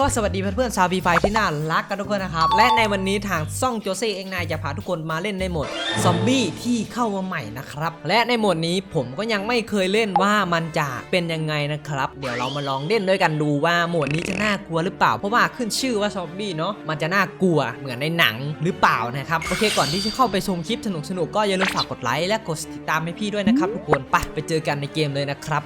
ก็สวัสดีเพื่อนๆชาวบีไฟที่น่ารักกันทุกคนนะครับ และในวันนี้ทางซ่องโจเซ่เองนายจะพาทุกคนมาเล่นในโหมดซอมบี้ที่เข้ามาใหม่นะครับ และในโหมดนี้ผมก็ยังไม่เคยเล่นว่ามันจะเป็นยังไงนะครับ เดี๋ยวเรามาลองเล่นด้วยกันดูว่าโหมดนี้จะน่ากลัวหรือเปล่า เพราะว่าขึ้นชื่อว่าซอมบี้เนาะมันจะน่ากลัวเหมือนในหนังหรือเปล่านะครับโอเคก่อนที่จะเข้าไปชมคลิปสนุกๆก็อย่าลืมฝากกดไลค์และกดติดตามให้พี่ด้วยนะครับทุกคนไปไปเจอกันในเกมเลยนะครับ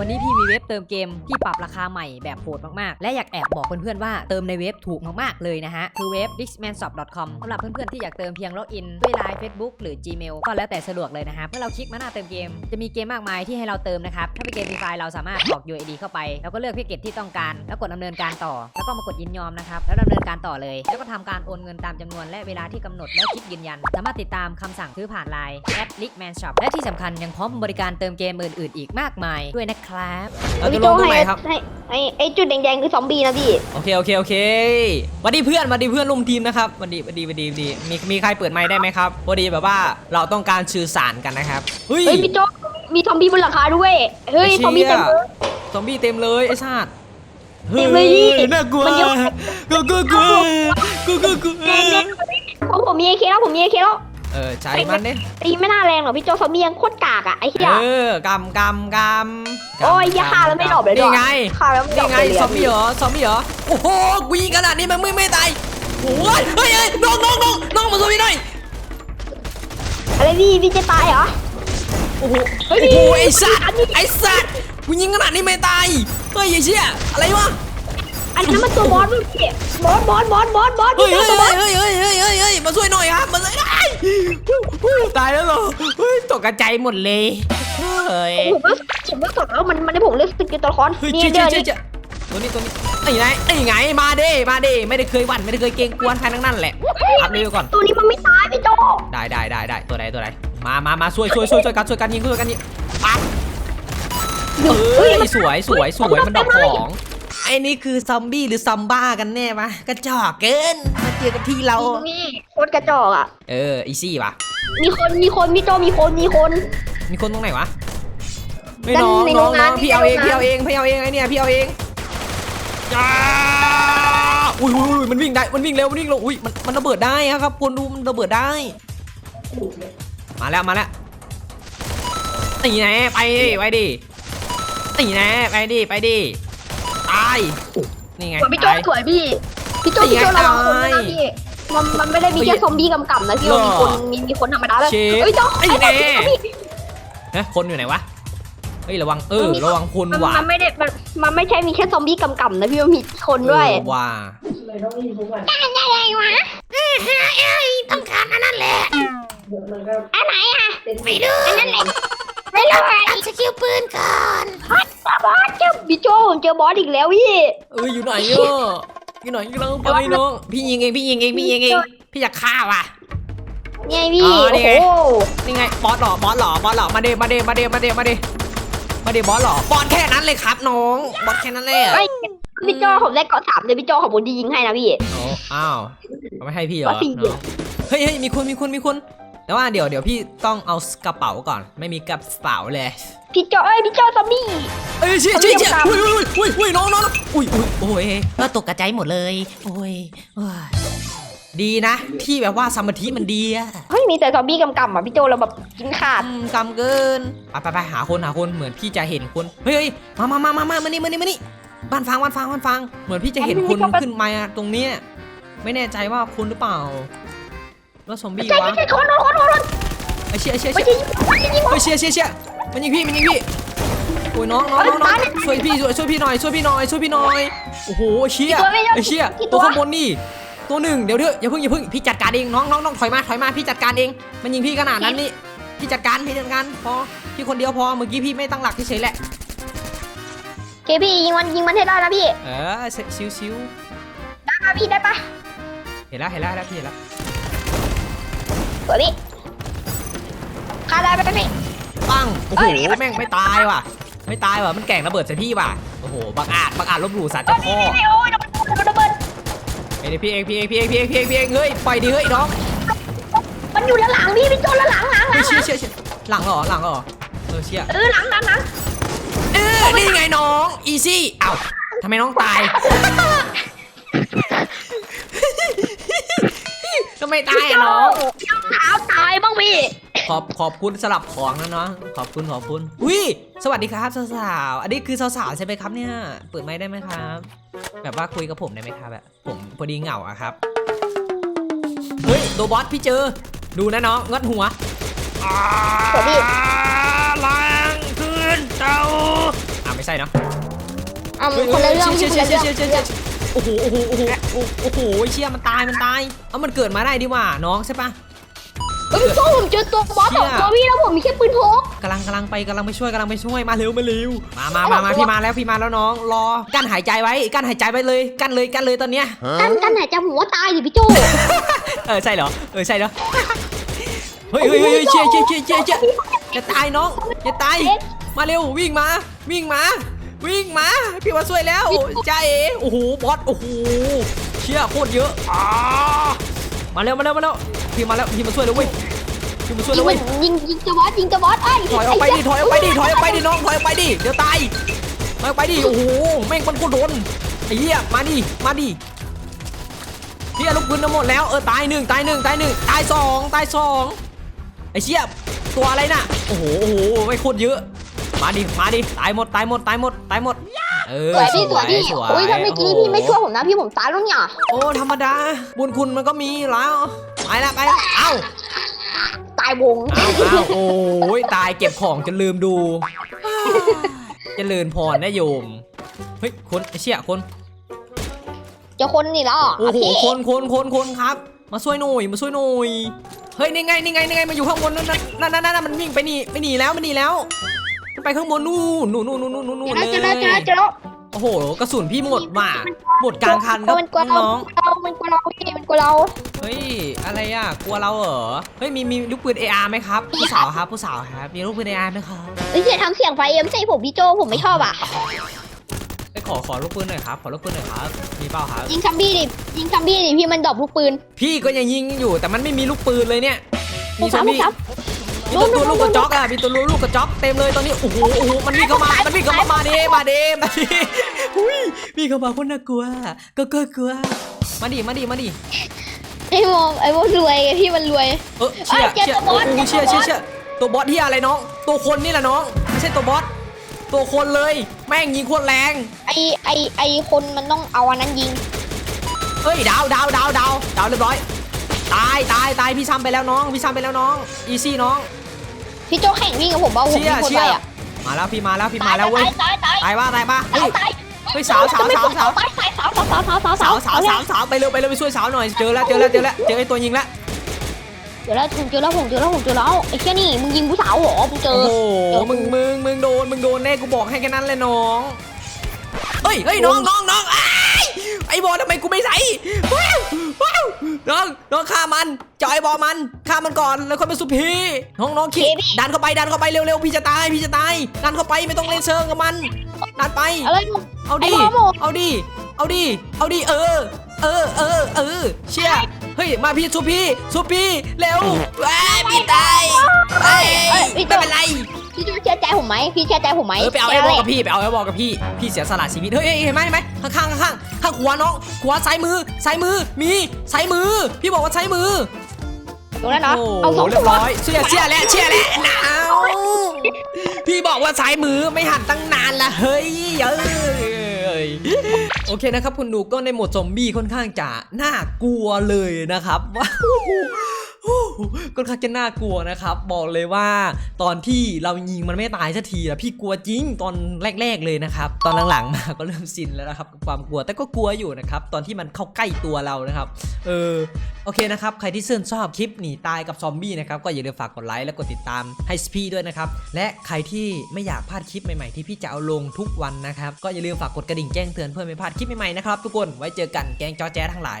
วันนี้พี่มีเว็บเติมเกมที่ปรับราคาใหม่แบบโหดมากๆ และอยากแอบบอกเพื่อนๆว่าเติมในเว็บถูกมากๆเลยนะฮะ คือเว็บ dixmanshop.com สำหรับเพื่อนๆที่อยากเติมเพียงล็อกอินด้วย Line Facebook หรือ Gmail ก็แล้วแต่สะดวกเลยนะครับเมื่อเราคลิกมาหน้าเติมเกม จะมีเกมมากมายที่ให้เราเติมนะครับ ถ้าเป็นเกมฟรีไฟเราสามารถกรอก UID เข้าไป แล้วก็เลือกพิเกตที่ต้องการ แล้วกดดำเนินการต่อ แล้วก็มากดยินยอมนะครับ แล้วดำเนินการต่อเลย แล้วก็ทำการโอนเงินตามจำนวนและเวลาที่กำหนดแล้วคลิกยืนยัน สามารถติดตามคำสั่งซื้อผ่าน Line แอด Lickmanshop และที่สำคัญยังพร้อมบริการเติมเกมอื่นๆ อีกมากมายด้วยนะครับเราจะพี่ลโจงตรงให้ไหนครับให้ไอ้ไอ้จุดแดงๆคือซอมบี้นะพี่โอเคโอเคโอเคหวันดีเพื่อนหวันดีเพื่อนร่วมทีมนะครับหวันดีหวันดีหวันดีหวัดดีมีมีใครเปิดไมค์ได้ไหมครับพอดีแบบว่าเราต้องการสื่อสารกันนะครับเฮ้ยเฮ้ยพี่โจมีซอมบี้บนหลังคาด้วยเฮ้ยไชี่ซอมบี้เต็มเลยซอมบี้เต็มเลยไอ้ชาติเต็มเลยพี่ฮ้น่ากลัวมันเยอะกลัวกลัวกลัวกลัวกลัวกลัวผมผมมีเอเคแล้วผมมีเอเคแล้วเออใช้มันเนี่ยตีไม่น่าแรงหรอกพี่โจซอมบี้ยังโคตรกากอะไอ้เหี้ยเออกำกำกำ โอ้ยอย่าฆ่าแล้วไม่ดรอปเลยนี่ไงฆ่าแล้วไม่ดรอนี่ปไงเลยซอมบี้เหรอซอมบี้เหรอโอ้โหกูยิงขนาดนี้มันไม่ไม่ตายโอ้ยเฮ้ยเฮ้ยน้องน้องน้องน้องมาซอมบี้หน่อยอะไรพี่พี่จะตายเหรอโอ้โหเฮ้ยโอ้โหพี่ไอ้สัตว์อันนี้ไอ้สัตว์กูยิงขนาดนี้ไม่ตายเฮ้ยไอ้เชี่ยอะไรวะอันนั้นมันตัวบอสมั้งพี่บอสบอสบอสบอสบอสเฮ้ยพี่เฮ้ยโจตัวบอสเฮ้ยเฮ้ยเฮ้ยเฮ้ยเฮ้ยมาช่วยหน่อยครับมาช่วยหน่อยตายแล้วเหรอเฮ้ยตกกระจายหมดเลย เฮ้ยผมก็ผมก็สดแล้วมันมันได้ผมเลือกสกิลตัวละครเฮ้ยนี่เชี่ยเดี๋เชี่ยยวเชี่ยตัวนี้ตัวนี้ไอ้ไงไอ้ไงมาเด้มาเด้ไม่ได้เคยหวั่นไม่ได้เคยเกรงกวนใครทั้งนั้นแหละอัพเลเวลก่อนตัวนี้มันไม่ตายพี่โจได้ได้ได้ได้ตัวใดตัวใดมามามาช่วยช่วยช่วยช่วยกันช่วยกันยิงช่วยกันยิงปั๊บเฮ้ยสวยสวยสวยมันดอกของไอ้นี่คือซอมบี้หรือซอมบ้ากันแน่ปะกระจอกเกินมาเจอกันที่เรานี่โคตรกระจอกอะเอออีซี่ปะมีคนมีคนพี่โจมีคนมีคน มีคนตรงไหนวะไม่ด้านน้องในน้องโรงน้งาอนงพี่เอาเองในโรงงานพี่เอาเองพี่เอาเองไอ้เนี่ยพี่เอาเองจ้าอุ้ยอุ้ยอุ้ยมันวิ่งได้มันวิ่งเร็วมันวิ่งเร็วอุ้ยมันมันระเบิดได้ครับคนดูมันระเบิดได้ มาแล้วมาแล้วตีแน่ไปดิไปดิตีแน่ไปดิไปดิตายนี่ไงสวยพี่โจตายสวยพี่พี่โจนี่พี่ไงโจระวังคนด้วยตายนะพี่มันมันไม่ได้มีแค่ซอมบี้กำกับนะพี่หรอมันมีคนมีมีคนธรรมดาเลยเชฟเฮ้ยโจไอ้ไอ้แน่พี่เฮ้ยคนอยู่ไหนวะเฮ้ยระวังเออระวังคนมันว่ะมันไม่ได้มันมันไม่ใช่มีแค่ซอมบี้กำกับนะพี่มันมีคนด้วยเออว่ะอะไรวะต้องการอันนั้นแหละอันไหนอะไม่รู้อันนั้นแหละไม่รู้อันสกิลปืนก่อนฮอตบอสเจอพี่โจผมเจอบอสอีกแล้วพี่เอ้ยอยู่ไหนอะอยู่ไหนกำลังไปน้องพี่ยิงเองพี่ยิงเองพี่ยิงเองพี่อยากฆ่าว่ะ ไงพี่ อ๋อนี่โอ้ไง โห นี่ไงบอสหล่อบอสหล่อบอสหล่อมาเดมาเดมาเดมาเดมาเดมาเดบอสหล่อบอสแค่นั้นเลยครับน้องบอสแค่นั้นเลยเฮ้ย พี่โจผมได้เกาะสามเลยพี่โจของผมดียิงให้นะพี่ โอ้อ้าวเอาไม่ให้พี่เหรอว่าสี่น้องเฮ้ยเฮ้ยมีคนมีคนมีคนแต่ว่าเดี๋ยวเดี๋ยวพี่ต้องเอากระเป๋าก่อน ไม่มีกระเป๋าเลย พี่โจเอ้ยพี่โจซอมบี้ เอ้ยเชี่ยเชี่ยเชี่ยเอาเรีอุ้ยยกอุ้ยอุ้ยอุ้ยน้องน้องน้องอุ้ยอุ้ยโอ้ยก็ตกกระจายหมดเลย โอ้ยโอ้ย ดีนะ ที่แบบว่าสมาธิมันดีอะเฮ้ยมีแต่ซอมบี้กำกับอะพี่โจเราแบบกินขาดอืมกำเกินไปไปไปหาคนหาคนเหมือนพี่จะเห็นคนเฮ้ยเฮ้ยมามามามามามานี่มานี่มานี่บ้านฟังบ้านฟังบ้านฟัง เหมือนพี่จะเห็นคนขึ้นมาตรงเนี้ยไม่แน่ใจว่าคนหรือเปล่าว่าซอมบี้ใช่วะใช่ใช่คนคนคนคนไอเชี่ยไอเชี่ยไม่เชี่ยใช่ไม่ใช่ยิงไอเชี่ยเชี่ยเชี่ยมันยิงพี่มันยิงพี่โอ้ยน้องน้องน้องน้องช่วยพี่ช่วยช่วยพี่หน่อยช่วยพี่หน่อยช่วยพี่หน่อยโอ้โหไอ้เชี่ยไอเชี่ยตัวข้างบนนี่ ตัวหนึ่งเดี๋ยวเดี๋ยวอย่าเพิ่งอย่าเพิ่งพี่จัดการเองน้องน้องน้องถอยมาถอยมาพี่จัดการเอง มันยิงพี่ขนาดนั้นนี่พี่จัดการพี่จัดการพอพี่คนเดียวพอเมื่อกี้พี่ไม่ตั้งหลักเฉยๆแหละเคพี่ยิงมันยิงมันให้ได้นะพี่เออชิวชิวได้ปะพี่ได้ปะๆเห็นแล้วเห็นแล้วเห็นแล้วพี่เห็นแล้วสวยพี่ฆ่าได้ปะพี่ปังโอ้โหเอ้ยแม่งไม่ตายว่ะ ไม่ตายว่ะมันแกล้งระเบิดใส่พี่ว่ะโอ้โหบังอาจบังอาจลบหลู่สัตว์เจ้าพ่อ ไอ้ยระเฮ้ยพี่เองพี่เองพี่เองพี่เองพี่เองพี่เองเฮ้ยไปดิเฮ้ยน้องมันอยู่ด้านหลังพี่พี่โจด้านหลังหลังหลัเฮ้ยงเชี่ยเชี่ยเชี่ยหลังเหรอหลังเหรอเออเชี่ยเออหลังหลังหลังเออนี่ไงน้องอีซี่เอ้าทำไมน้องตายทำไมตายอะน้องเท้าตายบ้างพี่ ขอบขอบคุณสลับของนะน้องขอบคุณขอบคุณอุ้ยสวัสดีครับสาวๆอันนี้คือสาวๆใช่ไหมครับเนี่ยเปิดไมค์ได้ไหมครับ แบบว่าคุยกับผมได้ไหมครับแบบผมพอดีเหงาอะครับเฮ้ยตัวบอสพี่เจอ ดูนะน้องงัดหัวสวัสดีล้างคืนเจ้าอ่าไม่ใช่เนาะอะมันคนละเรื่องเชี่พี่ยคนเชี่ละยเรื่องเชี่ยเชี่ยเชี่ยโอ้โหโอ้โหโอ้โหโอ้โหโอ้โหเชี่ยมันตายมันตาย เอามันเกิดมาได้ดีว่าน้องใช่ปะ เฮ้ยพี่โจ้ผมเจอตัวบอสสองตัวพี่แล้วผมมีแค่ปืนพก กำลังกำลังไปกำลังไปช่วยกำลังไปช่วยมาเร็วมาเร็วมามามามาพี่มาแล้วพี่มาแล้วน้อง รอกั้นหายใจไว้กั้นหายใจไว้เลยกั้นเลยกั้นเลยตอนเนี้ยกันกันหายใจผมว่าตายดิพี่โจ้เออใช่เหรอเออใช่เหรอเฮ้ยเฮ้ยเฮ้ยเชี่ยเชี่ยเชี่ยเชี่ยเชี่ยจะตายน้องจะตายมาเร็ววิ่งมาวิ่งมา วิ่งมาพี่มาช่วยแล้วจ้าเอโอ้โหบอสโอ้โหเชี่ยโคตรเยอะอ่ามาเร็วมาเร็วมาเร็ว พี่มาแล้วพี่มาช่วยแล้วเว้ยพี่มาช่วยยิแล้งวมัเว้นยยิงยิงจะบอสยิงจะบอสไอ้ถอยออกไปดิถอยออกไปดิถอยออกไปดิน้องถอยออกไปดิเดี๋ยวตายถอยออกไปดิโอ้โหแม่งมันโคตรโดนไอ้เหี้ยมาดิมาดิพี่ลูกปืนทั้งหมดแล้วเออตายหนึ่งตายหนึ่งตายหนึ่งตายสองตายสองไอ้เชี่ยตัวอะไรน่ะโอ้โหโอ้โหไม่โคตรเยอะมาดิมาดิตายหมดตายหมดตายหมดตายหมด เออสวยพี่สวยพี่สวยโอ้ยถ้าเมื่อกี้พี่ไม่ช่วยผมนะพี่ผมตายแล้วเนี่ยโอ้ธรรมดา บุญคุณมันก็มีแล้วไปละไปละเอ้าตายวงอ้าวอ้าวโอ้ยตายเก็บของจนลืมดูเจริญพรนะโยมเฮ้ยคนไอ้เชี่ยคนเจะคนนี่แล้วโอ้โหพี่คนคนคนคนครับ มาช่วยหน่อยมาช่วยหน่อยเฮ้ยนี่ไงนี่ไงนี่ไงมาอยู่ข้างบนนั่นนั่นนั่นนั่นนั่นมันวิ่งไปหนีไปหนีแล้วมันหนีแล้ว มันไปข้างบนนู่นนู่นนู่นนู่นนู่นนู่นเจอเลแล้วเจอแล้วเจอยแล้วโอ้โหกระสุนพี่หมดว่ะหมดกลางคันครับมันกลัวเราน้องมันกลัวเราพี่มันกลัวเราเฮ้ยอะไรอะกลัวเราเหรอเฮ้ยมีมีลูกปืน AR ไหมครับผู้สาวครับผู้สาวครับมีลูกปืน AR ไหมครับเอ้ยอย่าทำเสียงไฟเอ็มใส่ผมพี่โจผมไม่ชอบอะ ไปขอขอลูกปืนหน่อยครับขอลูกปืนหน่อยครับมีเปล่าครับ ยิงซัมบี้ดิยิงซัมบี้ดิพี่มันดรอปลูกปืน พี่ก็ยังยิงอยู่แต่มันไม่มีลูกปืนเลยเนี่ยลูกสามซอลูมบี้ ตัวตัวลูกกระจอกอะมีตัวลูกกระจอกเต็มเลยตอนนี้โอ้โหโอ้โหมันวิ่งเข้ามามันวิ่งเข้ามามาดิมาดิมาดิอุ้ยวิ่งเข้ามาคนน่ากลัวก็ก็กลัวมาดิมาดิมาดิไอ้โมไอ้โมรวยไงพี่มันรวยเออเชี่ยเอ้ยเจอเชี่ยตัวบอสโอ้โหเจเชี่อยตัวบอสเชี่ยเชี่ยตัวบอสที่อะไรน้องตัวคนนี่แหละน้องไม่ใช่ตัวบอสตัวคนเลยแม่งยิงโคตรแรงไอไอไอคนมันต้องเอาอันนั้นยิงเฮ้ยดาวดาวดาวดาวดาวเรียบร้อยตายตายตายพี่ซ้ำไปแล้วน้องพี่ซ้ำไปแล้วน้องอีซี่น้อง พี่โจแข่งวิ่งกับผมว่าผมเชี่ยวิ่งคนเชี่ไปยอะมาแล้วพี่มาแล้วพี่มาแล้วเว้ยตายตายตายตายว่าตายป่ะตาเฮ้ยยตายเฮ้ยสาวสาวสาวสาว ตายตายสาวสาวสาวสาวสาวสาวสาวสาวสาวไปเร็วไปเร็วไปช่วยสาวหน่อยเจอแล้วเจอแล้วเจอแล้วเจอไอ้ตัวยิงแล้วเจอแล้วผมเจอแล้วผมเจอแล้วผมเจอแล้วไอ้เชี่ยนี่มึงยิงผู้สาวเหรอมึงเจโอ้อ โหเจอมึงมึงมึงโดนมึงโดนแน่กูบอกให้แค่นั้นเลยน้องเฮ้ยเฮ้ยน้องน้องน้องไอ้าย ไอ้บอลทำไมกูไม่ใส่ว้าวว้าวน้องน้องฆ่ามันเจาะไอ้บอลมันฆ่ามันก่อนแล้วค่อยมาสุพีน้องน้องขี่ดันเข้าไปดันเข้าไปเร็วๆพี่จะตายพี่จะตายดันเข้าไปไม่ต้องเล่นเชิงกับมันดันไปอะไรมึงเอาดิไอ้บอลหมดเอาดิเอาดิเอาดิเออ เออเออเออเชี่ยเฮ้ยมาพี่สุพี่สุพี่เร็วว้ายพี่ตายเอ้ยไม่เป็ ไหมพี่เชื่อใจผมไหมเออไปเอาไอ้บอกกับพี่ไปเอาไอ้บอกกับพี่พี่เสียสละชีวิตเฮ้ยเฮ้ยเห็นไหมเห็นไหมข้างข้างข้างข้างขวาน้องขวาซ้ายมือซ้ายมือมีซ้ายมือ พี่บอกว่าซ้ายมือตรงนั้นเนาะโอ้เอาสองเรีตัยวบร้อยเชี่ยเชี่ยแล้วเชี่ยแล้วหนาวพี่บอกว่าซ้ายมือไม่หันตั้งนานละเฮ้ยเอ้ยโอเคนะครับคุณดูก็ในโหมดซอมบี้ค่อนข้างจะน่ากลัวเลยนะครับว้า วค่อนข้างจะน่ากลัวนะครับ บอกเลยว่าตอนที่เรายิงมันไม่ตายสักทีอะพี่กลัวจริงตอนแรก ๆเลยนะครับ ตอนหลังๆมาก็เริ่มชินแล้วนะครับ ความกลัวแต่ก็กลัวอยู่นะครับ ตอนที่มันเข้าใกล้ตัวเรานะครับ เออโอเคนะครับ ใครที่ชื่นชอบคลิปหนีตายกับซอมบี้นะครับก็อย่าลืมฝากกดไลค์และกดติดตามให้สพีด้วยนะครับ และใครที่ไม่อยากพลาดคลิปใหม่ๆที่พี่จะเอาลงทุกวันนะครับ ก็อย่าลืมฝากกดกระดิ่งแจ้งเตือนเพื่อไม่พลาดคลิปใหม่ๆนะครับทุกคนไว้เจอกันแกงจอแจ๊ทั้งหลาย